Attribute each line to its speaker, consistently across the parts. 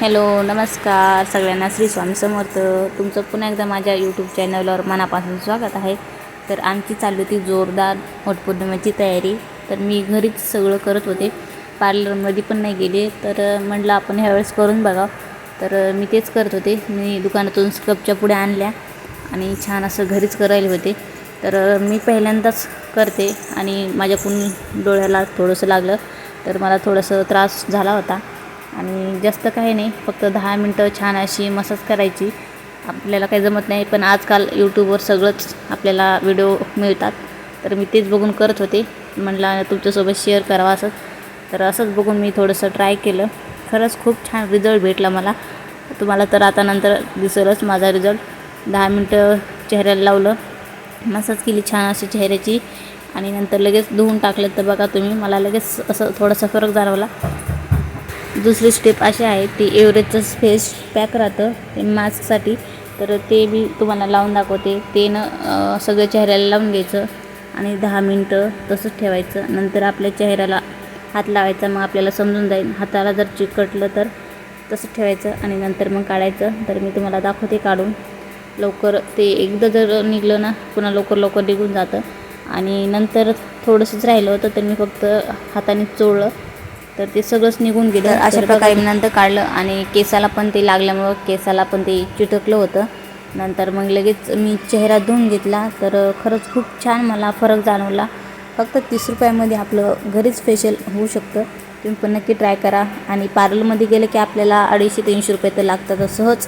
Speaker 1: Hello नमस्कार. सगळ्यांना श्री स्वामी समर्थ. तुमचं पुन्हा एकदा माझ्या यूट्यूब चॅनलवर मनापासून स्वागत आहे. तर आमची चालू होती जोरदार वटपौर्णिमेची तयारी. तर मी घरीच सगळं करत होते. पार्लरमध्ये पण नाही गेले. तर म्हटलं आपण ह्यावेळेस करून बघा. तर मी तेच करत होते. मी दुकानातून स्क्रबच्या पुढे आणल्या आणि छान असं घरीच करायला होते. तर मी पहिल्यांदाच करते आणि माझ्याकडून डोळ्याला थोडंसं लागलं. तर मला थोडंसं त्रास झाला होता. आणि जास्त काही नाही फक्त दहा मिनटं छान अशी मसाज करायची. आपल्याला काही जमत नाही पण आजकाल यूट्यूबवर सगळंच आपल्याला व्हिडिओ मिळतात. तर मी तेच बघून करत होते. म्हटलं तुमच्यासोबत शेअर करावं असं. तर असंच बघून मी थोडंसं ट्राय केलं. खरंच खूप छान रिझल्ट भेटला मला. तुम्हाला तर आता नंतर दिसेलच माझा रिझल्ट दहा मिनटं चेहऱ्याला लावलं. मसाज केली छान अशी चेहऱ्याची. आणि नंतर लगेच धुवून टाकलं. तर बघा तुम्ही मला लगेच असं थोडासा फरक जाणवला. दुसरी स्टेप अशी आहे ती एवरेजचं फेस पॅक राहतं ते मास्कसाठी तर ते मी तुम्हाला लावून दाखवते. ते न सगळ्या सगळं चेहऱ्याला लावून घ्यायचं आणि दहा मिनटं तसंच ठेवायचं. नंतर आपल्या चेहऱ्याला हात लावायचा मग आपल्याला समजून जाईल. हाताला जर चिकटलं तर तसंच ठेवायचं आणि नंतर मग काढायचं. तर मी तुम्हाला दाखवते काढून. लवकर ते एकदा जर निघलं ना पुन्हा लवकर लवकर निघून जातं. आणि नंतर थोडंसंच राहिलं होतं तर मी फक्त हाताने चोळलं. तर ते सगळंच निघून गेलं. अशा प्रकारे मी नंतर काढलं आणि केसाला पण ते लागल्यामुळं केसाला पण ते चिटकलं होतं. नंतर मग लगेच मी चेहरा धुवून घेतला. तर खरंच खूप छान मला फरक जाणवला. फक्त तीस रुपयामध्ये आपलं घरीच फेशियल होऊ शकतं. तुम्ही पण नक्की ट्राय करा. आणि पार्लरमध्ये गेलं की आपल्याला अडीचशे तीनशे रुपये तर लागतात सहज.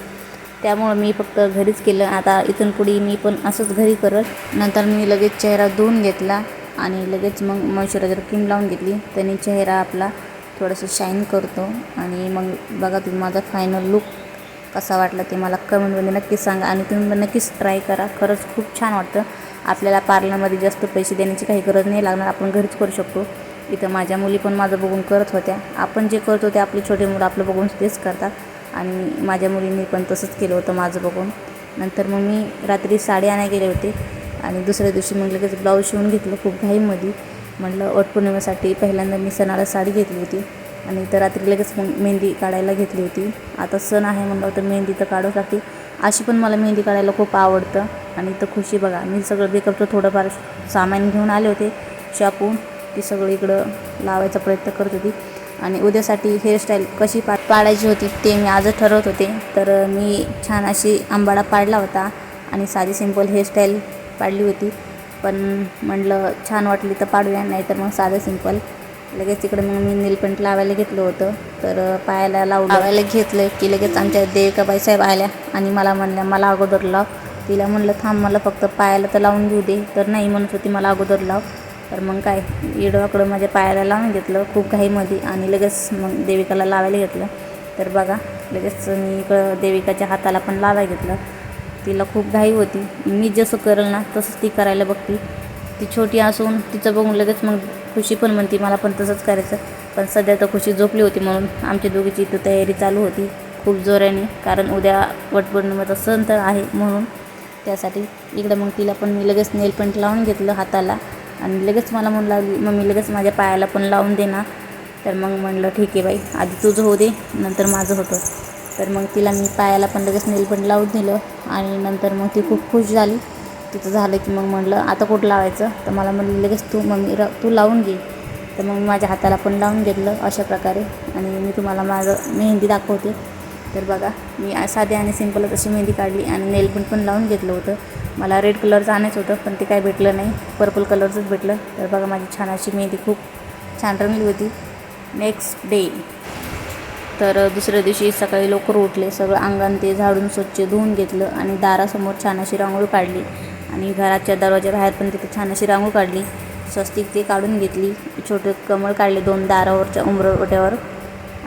Speaker 1: त्यामुळं मी फक्त घरीच केलं. आता इथून पुढे मी पण असंच घरी करत नंतर मी लगेच चेहरा धुवून घेतला आणि लगेच मग मॉइश्चरायझर क्रीम लावून घेतली. त्याने चेहरा आपला थोडंसं शाईन करतो. आणि मग बघा तुम्ही माझा फायनल लुक कसा वाटला ते मला कमेंटमध्ये नक्की सांगा. आणि तुम्ही नक्कीच ट्राय करा. खरंच खूप छान वाटतं. आपल्याला पार्लरमध्ये जास्त पैसे देण्याची काही गरज नाही लागणार. आपण घरीच करू शकतो. इथं माझ्या मुली पण माझं बघून करत होत्या. आपण जे करतो ते आपली छोटे मुलं आपलं बघून तेच करतात. आणि माझ्या मुलींनी पण तसंच केलं होतं माझं बघून. नंतर मग मी रात्री साडी आणायला गेले होते. आणि दुसऱ्या दिवशी मग लगेच ब्लाऊज शिवून घेतलं खूप घाईमध्ये. म्हटलं वटपौर्णिमेसाठी पहिल्यांदा मी सणाला साडी घेतली होती. आणि तर रात्री लगेच मेहंदी काढायला घेतली होती. आता सण आहे म्हणलं तर मेहंदी तर काढूच लागते. अशी पण मला मेहंदी काढायला खूप आवडतं. आणि तर खुशी बघा मी सगळं मेकअपचं थोडंफार सामान घेऊन आले होते शॉपून. ती सगळं इकडं लावायचा प्रयत्न करत होती. आणि उद्यासाठी हेअरस्टाईल कशी पा पाडायची होती ते मी आजच ठरवत होते. तर मी छान अशी आंबाडा पाडला होता आणि साधी सिंपल हेअरस्टाईल पाडली होती. पण म्हटलं छान वाटली तर पाडूया नाही तर मग साधं सिंपल लगेच तिकडे मग मी नीलपंट लावायला घेतलं होतं. तर पायाला लाव लावायला घेतलं की लगेच आमच्या देविकाबाई साहेब आल्या आणि मला म्हणल्या मला अगोदर लाव. तिला म्हणलं थांब मला फक्त पायाला तर लावून घेऊ दे. तर नाही म्हणत होती मला अगोदर लाव. तर मग काय इडवाकडं माझ्या पायाला लावून घेतलं खूप घाईमध्ये आणि लगेच मग देविकाला लावायला घेतलं. तर बघा लगेच मी इकडं देविकाच्या हाताला पण लावायला घेतलं. तिला खूप घाई होती. मी जसं करेल ना तसंच ती करायला बघती. ती छोटी असून तिचं बघून लगेच मग खुशी पण म्हणते मला पण तसंच करायचं. पण सध्या तर खुशी झोपली होती म्हणून आमची दोघीची इथं तयारी चालू होती खूप जोराने. कारण उद्या वटपौर्णिमेचा सण तर आहे म्हणून. त्यासाठी इकडं मग तिला पण मी लगेच नेलपेंट लावून घेतलं हाताला. आणि लगेच मला म्हणू लागली मी लगेच माझ्या पायाला पण लावून देणार तर मग म्हणलं ठीक आहे बाई आधी तुझं होऊ दे नंतर माझं होतं. तर मग तिला मी पायाला पण लगेच नेलपेंट लावून दिलं आणि नंतर मग ती खूप खुश झाली. तिचं झालं की मग म्हणलं आता कुठं लावायचं? तर मला म्हणलं लगेच तू मम्मी र तू लावून घे. तर मग मी माझ्या हाताला पण लावून घेतलं अशा प्रकारे आणि मी तुम्हाला माझं मेहंदी दाखवते. तर बघा मी साधी आणि सिंपलच अशी मेहंदी काढली आणि नेलपेंट पण लावून घेतलं होतं. मला रेड कलरचं आणायचं होतं पण ते काय भेटलं नाही. पर्पल कलरचंच भेटलं. तर बघा माझी छान अशी मेहंदी खूप छान रंगली होती. नेक्स्ट डे तर दुसऱ्या दिवशी सकाळी लवकर उठले सगळं अंगण ते झाडून स्वच्छ धुवून घेतलं आणि दारासमोर छान अशी रांगोळी काढली. आणि घराच्या दरवाजा बाहेर पण तिथे छान अशी रांगोळी काढली. स्वस्तिक ते काढून घेतली. छोटे कमळ काढले दोन दारावरच्या उमरवट्यावर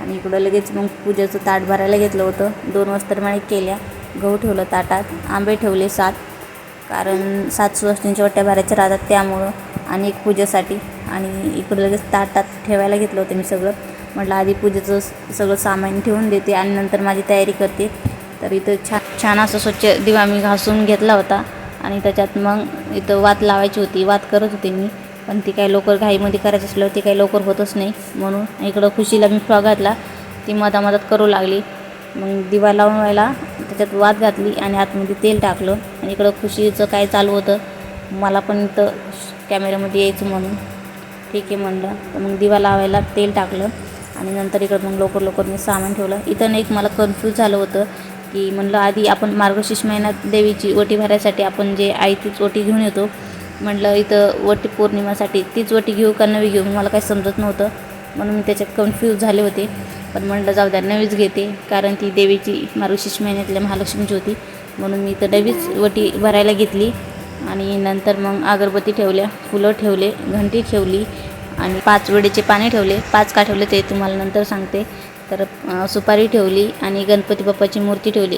Speaker 1: आणि इकडं लगेच मग पूजेचं ताट भरायला घेतलं होतं. दोन वस्त्रमाळी केल्या. गहू ठेवलं ताटात. आंबे ठेवले सात. कारण सात सुवासिनीच्या वट्ट्या भरायच्या राहतात त्यामुळं. आणि एक पूजेसाठी. आणि इकडं लगेच ताटात ठेवायला घेतलं होतं मी सगळं. म्हटलं आधी पूजेचं स- सगळं सामान ठेवून देते. आणि नंतर माझी तयारी करते. तर इथं छान छान असं स्वच्छ दिवा मी घासून घेतला होता. आणि त्याच्यात मग इथं वात लावायची होती. वात करत होते मी. पण ती काही लवकर घाईमध्ये करायची असल्यावर ती काही लवकर होतच नाही. म्हणून इकडं खुशीला मी फ्रॉक घातला. ती मधामधात करू लागली. मग दिवा लावून व्हायला त्याच्यात वात घातली आणि आतमध्ये तेल टाकलं. आणि इकडं खुशीचं काय चालू होतं मला पण इथं कॅमेऱ्यामध्ये यायचं म्हणून. ठीक आहे म्हणलं. तर मग दिवा लावायला तेल टाकलं. आणि नंतर इकडं मग लवकर लवकर मी सामान ठेवलं. इथं नाही एक मला कन्फ्यूज झालं होतं. की म्हणलं आधी आपण मार्गशीर्ष महिन्यात देवीची ओटी भरायसाठी आपण जे आई तीच ओटी घेऊन येतो. म्हटलं इथं वटी पौर्णिमासाठी तीच वटी घेऊ का नवी घेऊ? मला काही समजत नव्हतं. म्हणून मी त्याच्यात कन्फ्यूज झाले होते. पण म्हटलं जाऊ द्या नवीच घेते. कारण ती देवीची मार्गशीर्ष महिन्यातल्या महालक्ष्मीची होती. म्हणून मी तर नवीच वटी भरायला घेतली. आणि नंतर मग अगरबत्ती ठेवल्या फुलं ठेवले घंटी ठेवली आणि पाच वेळेचे पाणी ठेवले. पाच का ठेवले ते तुम्हाला नंतर सांगते. तर सुपारी ठेवली आणि गणपती बाप्पाची मूर्ती ठेवली.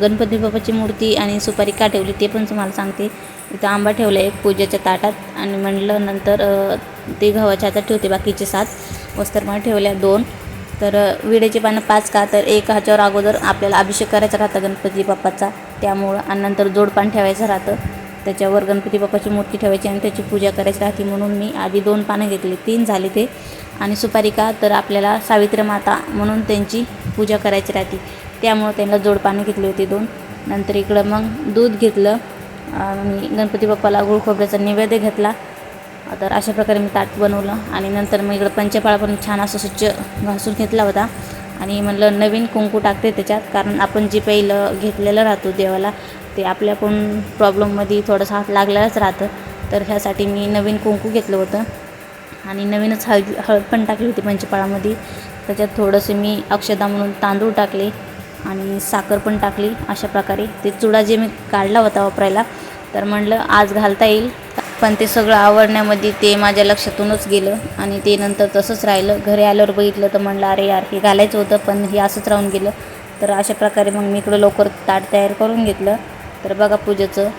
Speaker 1: गणपती बाप्पाची मूर्ती आणि सुपारी का ठेवली ते पण तुम्हाला सांगते. इथं आंबा ठेवला एक पूजेच्या ताटात आणि म्हणलं नंतर ते गव्हाच्या हातात ठेवते बाकीचे सात. वस्त्रमाळ ठेवल्या दोन. तर अं, विड्याचे पानं पाच का? तर एक ह्याच्यावर अगोदर आपल्याला अभिषेक करायचा राहतं गणपती बाप्पाचा. त्यामुळं आणि नंतर जोडपान ठेवायचं राहतं. त्याच्यावर गणपती बाप्पाची मूर्ती ठेवायची आणि त्याची पूजा करायची राहते म्हणून मी आधी दोन पानं घेतली. तीन झाले ते. आणि सुपारी का? तर आपल्याला सावित्री माता म्हणून त्यांची पूजा करायची राहते. त्यामुळं त्यांना जोडपानं घेतली होती दोन. नंतर इकडं मग दूध घेतलं. आणि गणपती बाप्पाला गुळ खोबऱ्याचा नैवेद्य घेतला. तर अशा प्रकारे मी ताट बनवलं. आणि नंतर मग इकडं पंचपाळा पण छान असं स्वच्छ घासून घेतला होता. आणि म्हणलं नवीन कुंकू टाकते त्याच्यात. कारण आपण जे पहिलं घेतलेलं राहतो देवाला ते आपल्या पण प्रॉब्लेममध्ये थोडंसं हात लागलेलाच राहतं. तर ह्यासाठी मी नवीन कुंकू घेतलं होतं. आणि नवीनच हळद हळद पण टाकली होती पंचपाळामध्ये त्याच्यात थोडंसं मी अक्षदा म्हणून तांदूळ टाकले आणि साखर पण टाकली अशा प्रकारे. ते चुडा जे मी काढला होता वापरायला तर म्हणलं आज घालता येईल. पण ते सगळं आवडण्यामध्ये ते माझ्या लक्षातूनच गेलं आणि ते नंतर तसंच राहिलं. घरी आल्यावर बघितलं तर म्हणलं अरे यार हे घालायचं होतं पण हे असंच राहून गेलं. तर अशा प्रकारे मग मी इकडं लवकर ताट तयार करून घेतलं. तर बघा पूजेचं.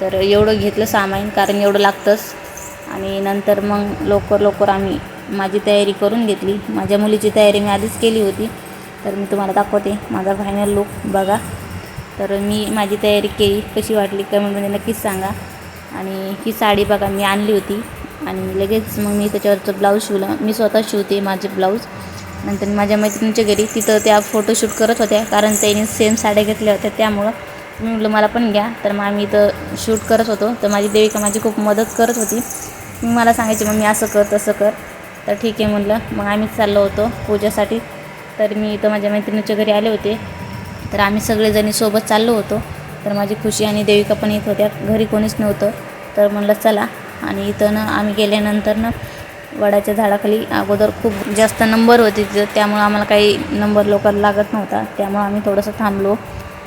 Speaker 1: तर एवढं घेतलं सामान कारण एवढं लागतंच. आणि नंतर मग लवकर लवकर आम्ही माझी तयारी करून घेतली. माझ्या मुलीची तयारी मी आधीच केली होती. तर मी तुम्हाला दाखवते. माझा फायनल लुक बघा. तर मी माझी तयारी केली. कशी वाटली कमेंटमध्ये नक्कीच सांगा. आणि ही साडी बघा मी आणली होती. आणि लगेच मग मी त्याच्यावरचं ब्लाऊज शिवलं. मी स्वतः शिवते माझे ब्लाऊज नंतर माझ्या मैत्रिणीच्या घरी तिथं त्या फोटोशूट करत होत्या. कारण त्यांनी सेम साड्या घेतल्या होत्या त्यामुळं मी म्हटलं मला पण घ्या. तर मग आम्ही इथं शूट करत होतो. तर माझी देविका माझी खूप मदत करत होती. मी मला सांगायची मग मी असं कर तसं कर. तर ठीक आहे म्हटलं. मग आम्ही चाललो होतो पूजेसाठी. तर मी इथं माझ्या मैत्रिणीच्या घरी आले होते. तर आम्ही सगळेजणी सोबत चाललो होतो. तर माझी खुशी आणि देविका पण येत होत्या. घरी कोणीच नव्हतं. तर म्हणलं चला. आणि इथं ना आम्ही गेल्यानंतर ना वडाच्या झाडाखाली अगोदर खूप जास्त नंबर होते. तिथं त्यामुळं आम्हाला काही नंबर लवकर लागत नव्हता. त्यामुळं आम्ही थोडंसं थांबलो.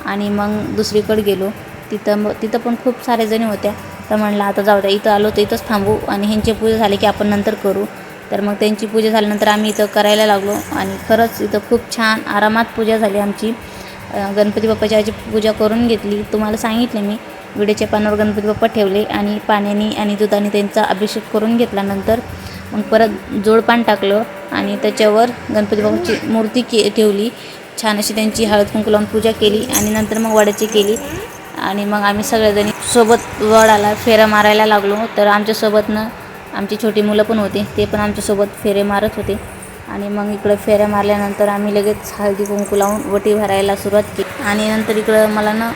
Speaker 1: आणि मग दुसरीकडे गेलो. तिथं मग तिथं पण खूप सारे जणी होत्या. तर म्हणलं आता जाऊ द्या इथं आलो तर इथंच थांबू आणि ह्यांची पूजा झाली की आपण नंतर करू. तर मग त्यांची पूजा झाल्यानंतर आम्ही इथं करायला लागलो आणि खरंच इथं खूप छान आरामात पूजा झाली आमची. गणपती बाप्पाची आजी पूजा करून घेतली. तुम्हाला सांगितले मी. विड्याच्या पानावर गणपती बाप्पा ठेवले आणि पाण्याने आणि दुधाने त्यांचा अभिषेक करून घेतला नंतर. मग परत जोडपान टाकलं आणि त्याच्यावर गणपती बाप्पाची मूर्ती के ठेवली. छान अशी त्यांची हळद कुंकू लावून पूजा केली आणि नंतर मग वडाची केली. आणि मग आम्ही सगळेजणी सोबत वडाला फेऱ्या मारायला लागलो. तर आमच्यासोबतनं आमची छोटी मुलं पण होते. ते पण आमच्यासोबत फेरे मारत होते. आणि मग इकडं फेऱ्या मारल्यानंतर आम्ही लगेच हळदी कुंकू लावून वटी भरायला सुरुवात केली. आणि नंतर इकडं मला ना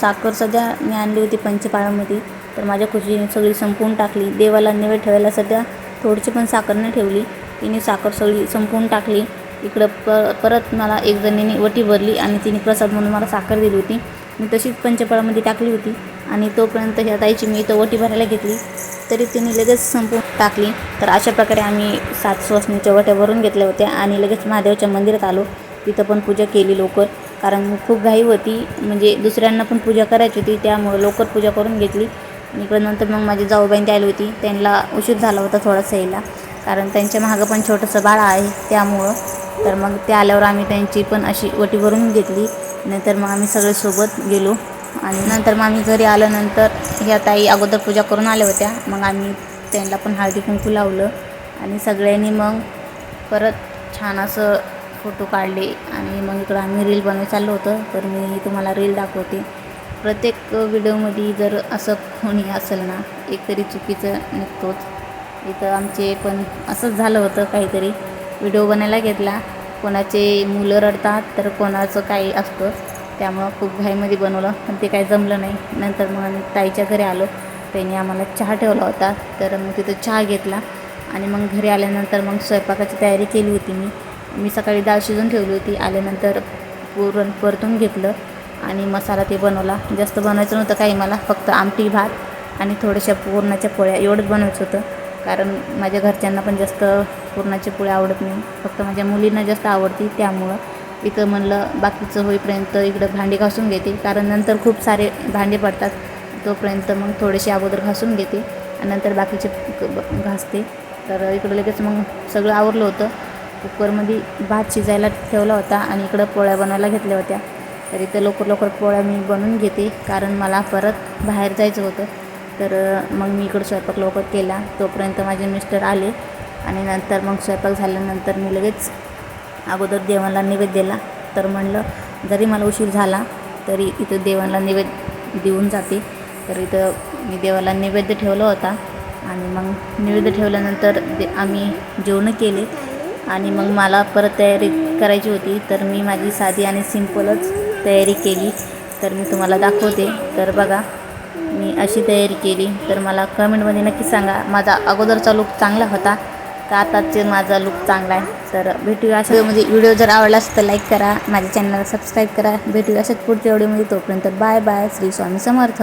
Speaker 1: साखर सध्या मी आणली होती पंचपाळामध्ये तर माझ्या खुशीने सगळी संपवून टाकली. देवाला निवेद ठेवायला सध्या थोडीशी पण साखर नाही ठेवली. तिने साखर सगळी संपवून टाकली. इकडं प परत मला एक जणीने वटी भरली आणि तिने प्रसाद म्हणून मला साखर दिली होती. मी तशीच पंचफळामध्ये टाकली होती आणि तोपर्यंत ह्या ताईची मी इथं वटी भरायला घेतली. तरी तिने लगेच संपू टाकली. तर अशा प्रकारे आम्ही सात सुवासनीच्या वट्या भरून घेतल्या होत्या आणि लगेच महादेवच्या मंदिरात आलो. तिथं पण पूजा केली लवकर. कारण खूप घाई होती. म्हणजे दुसऱ्यांना पण पूजा करायची होती. त्यामुळं लवकर पूजा करून घेतली. आणि इकडं नंतर मग माझी जाऊबाईंनी आली होती. त्यांना उशीर झाला होता थोडासा यायला. कारण त्यांच्या मागं पण छोटंसं बाळ आहे. त्यामुळं तर मग ते आल्यावर आम्ही त्यांची पण अशी वटी भरून घेतली. नंतर मग आम्ही सगळे सोबत गेलो. आणि नंतर मग आम्ही घरी आल्यानंतर ह्या ताई अगोदर पूजा करून आल्या होत्या. मग आम्ही त्यांना पण हळदी कुंकू लावलं. आणि सगळ्यांनी मग परत छान असं फोटो काढले. आणि मग इकडं आम्ही रील बनवत चाललो होतं. तर मी तुम्हाला रील दाखवते. प्रत्येक व्हिडिओमध्ये जर असं कोणी असेल ना एकतरी चुकीचं निघतोच. इथं आमचे पण असंच झालं होतं काहीतरी. व्हिडिओ बनायला घेतला. कोणाचे मुलं रडतात तर कोणाचं काही असतं. त्यामुळं खूप घाईमध्ये बनवलं पण ते काही जमलं नाही. नंतर मग आम्ही ताईच्या घरी आलो. त्यांनी आम्हाला चहा ठेवला होता तर मग तिथं चहा घेतला. आणि मग घरी आल्यानंतर मग स्वयंपाकाची तयारी केली होती मी. मी सकाळी डाळ शिजून ठेवली होती. आल्यानंतर पुरण परतून घेतलं आणि मसाला ते बनवला. जास्त बनवायचं नव्हतं काही मला फक्त आमटी भात आणि थोड्याशा पुरणाच्या पोळ्या एवढंच बनवायचं होतं. कारण माझ्या घरच्यांना पण जास्त पुरणाची पोळी आवडत नाही. फक्त माझ्या मुलींना जास्त आवडती त्यामुळं इथं म्हणलं बाकीचं होईपर्यंत इकडं भांडी घासून घेते. कारण नंतर खूप सारे भांडे पडतात तोपर्यंत मग थोडेसे अगोदर घासून घेते आणि नंतर बाकीचे घासते. तर इकडं लगेच मग सगळं आवरलं होतं. कुकरमध्ये भात शिजायला ठेवला होता आणि इकडं पोळ्या बनवायला घेतल्या होत्या. तर इथं लवकर लवकर पोळ्या मी बनवून घेते कारण मला परत बाहेर जायचं होतं. तर मग मी इकडं स्वयंपाक लवकर केला. तोपर्यंत माझे मिस्टर आले आणि नंतर मग स्वयंपाक झाल्यानंतर मी लगेच अगोदर देवाला नैवेद्य दिला. तर म्हणलं जरी मला उशीर झाला तरी इथं देवाला नैवेद्य देऊन जाते. तर इथं मी देवाला नैवेद्य ठेवला होता आणि मग नैवेद्य ठेवल्यानंतर दे आम्ही जेवणं केले आणि मग मला परत तयारी करायची होती. तर मी माझी साधी आणि सिंपलच तयारी केली. तर मी तुम्हाला दाखवते. तर बघा मी अशी तयारी केली. तर मला कमेंटमध्ये नक्की सांगा. माझा अगोदरचा लुक चांगला होता का आताचे माझा लुक चांगला आहे. तर भेटूया अशा म्हणजे व्हिडिओ जर आवडला असेल तर लाईक करा. माझ्या चॅनलला सबस्क्राईब करा. भेटूया अशाच पुढच्या व्हिडिओमध्ये तोपर्यंत बाय बाय श्री स्वामी समर्थ.